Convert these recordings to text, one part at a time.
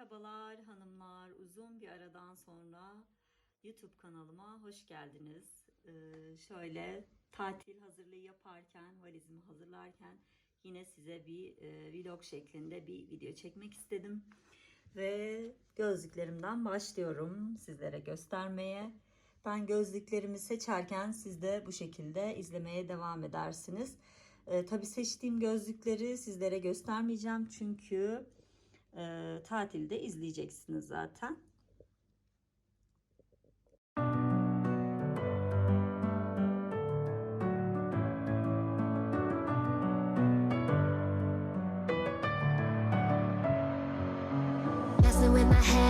Merhabalar hanımlar. Uzun bir aradan sonra YouTube kanalıma hoş geldiniz. Ee, şöyle tatil hazırlığı yaparken, valizimi hazırlarken yine size bir e, vlog şeklinde bir video çekmek istedim. Ve gözlüklerimden başlıyorum sizlere göstermeye. Ben gözlüklerimi seçerken siz de bu şekilde izlemeye devam edersiniz. Ee, tabii seçtiğim gözlükleri sizlere göstermeyeceğim çünkü e, tatilde izleyeceksiniz zaten. Messing with my head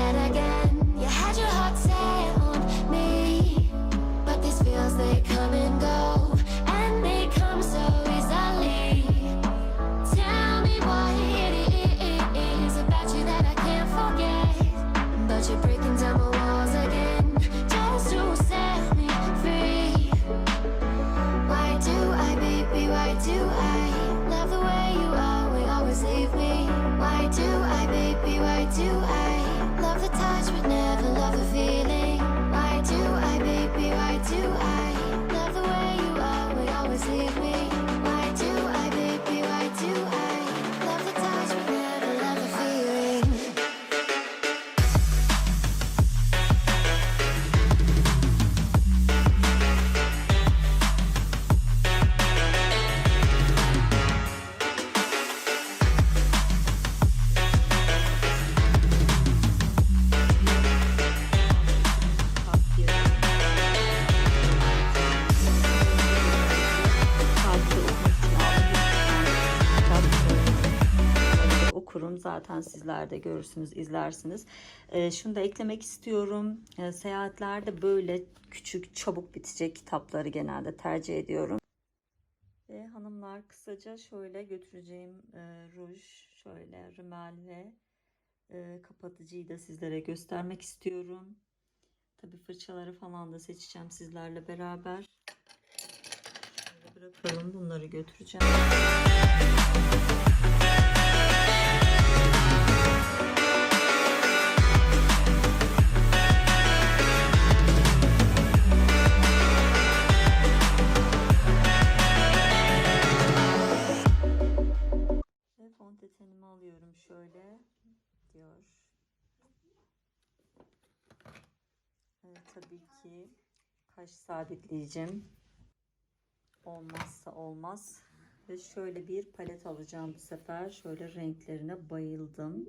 Do I love the touch but never love the feeling? Zaten sizler de görürsünüz izlersiniz. Ee, şunu da eklemek istiyorum. Ee, seyahatlerde böyle küçük çabuk bitecek kitapları genelde tercih ediyorum. Ve hanımlar kısaca şöyle götüreceğim e, ruj, şöyle rimel ve e, kapatıcıyı da sizlere göstermek istiyorum. Tabii fırçaları falan da seçeceğim sizlerle beraber. Şöyle bırakalım bunları götüreceğim. Tabii ki kaş sabitleyeceğim. Olmazsa olmaz. Ve şöyle bir palet alacağım bu sefer. Şöyle renklerine bayıldım.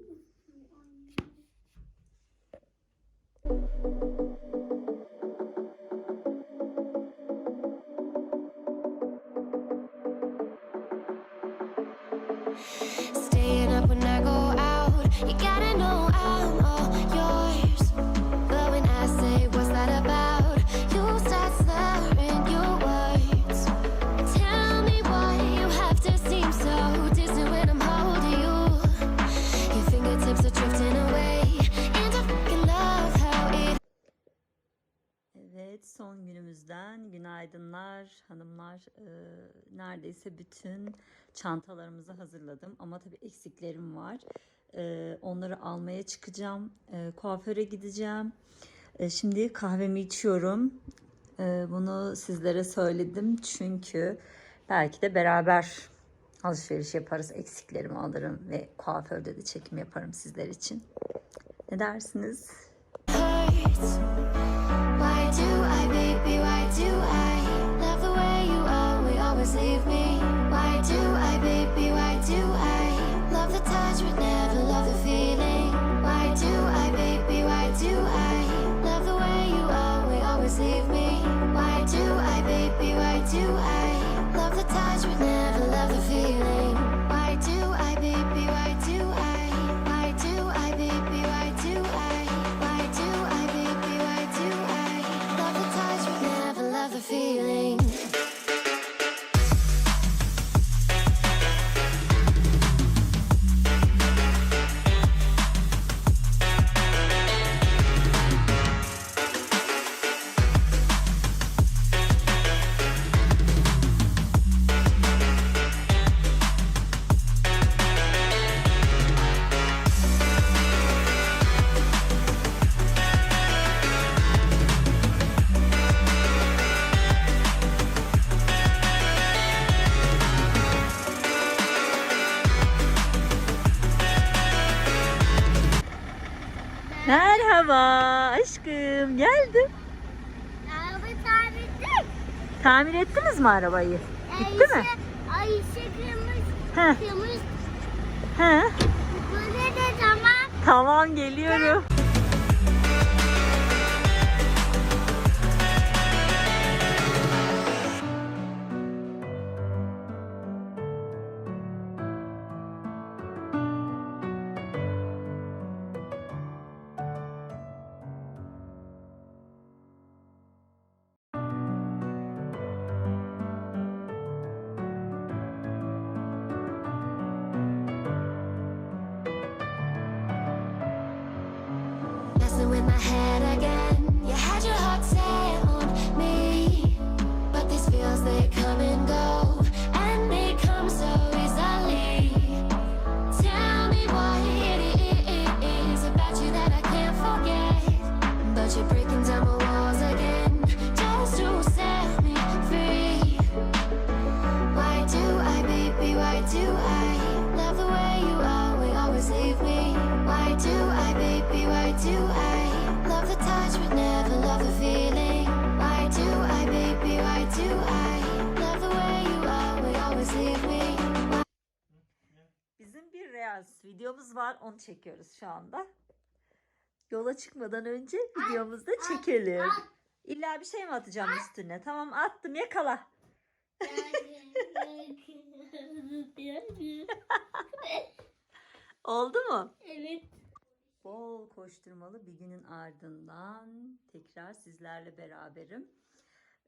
Evet son günümüzden günaydınlar hanımlar. Ee, neredeyse bütün çantalarımızı hazırladım ama tabii eksiklerim var. Ee, onları almaya çıkacağım. Ee, kuaföre gideceğim. Ee, şimdi kahvemi içiyorum. Ee, bunu sizlere söyledim çünkü belki de beraber alışveriş yaparız. Eksiklerimi alırım ve kuaförde de çekim yaparım sizler için. Ne dersiniz? hurts. we never love the feel Merhaba aşkım geldim. Araba tamirde. Tamir ettiniz mi arabayı? Bitti mi? Ayşe kırmızı. He, Kırmızı. he. Bu ne de zaman? Tamam geliyorum. Messing Bizim bir Reels videomuz var. Onu çekiyoruz şu anda. Yola çıkmadan önce videomuzu da çekelim. İlla bir şey mi atacağım üstüne? Tamam attım yakala. Oldu mu? evet. Bol koşturmalı bir günün ardından tekrar sizlerle beraberim.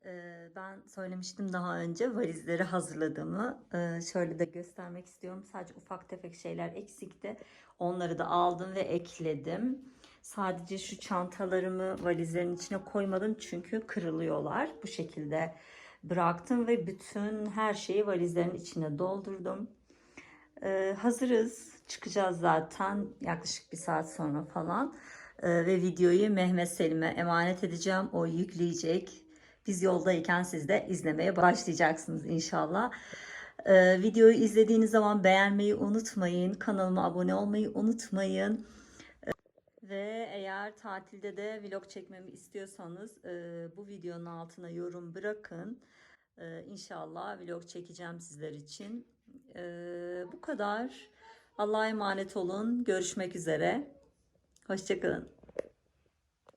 Ee, ben söylemiştim daha önce valizleri hazırladığımı. Ee, şöyle de göstermek istiyorum. Sadece ufak tefek şeyler eksikti. Onları da aldım ve ekledim. Sadece şu çantalarımı valizlerin içine koymadım çünkü kırılıyorlar. Bu şekilde bıraktım ve bütün her şeyi valizlerin içine doldurdum. Ee, hazırız. Çıkacağız zaten yaklaşık bir saat sonra falan. Ee, ve videoyu Mehmet Selim'e emanet edeceğim. O yükleyecek. Biz yoldayken siz de izlemeye başlayacaksınız inşallah. Ee, videoyu izlediğiniz zaman beğenmeyi unutmayın. Kanalıma abone olmayı unutmayın. Ee, Ve eğer tatilde de vlog çekmemi istiyorsanız e, bu videonun altına yorum bırakın. Ee, İnşallah vlog çekeceğim sizler için. Ee, bu kadar. Allah'a emanet olun. Görüşmek üzere. Hoşçakalın.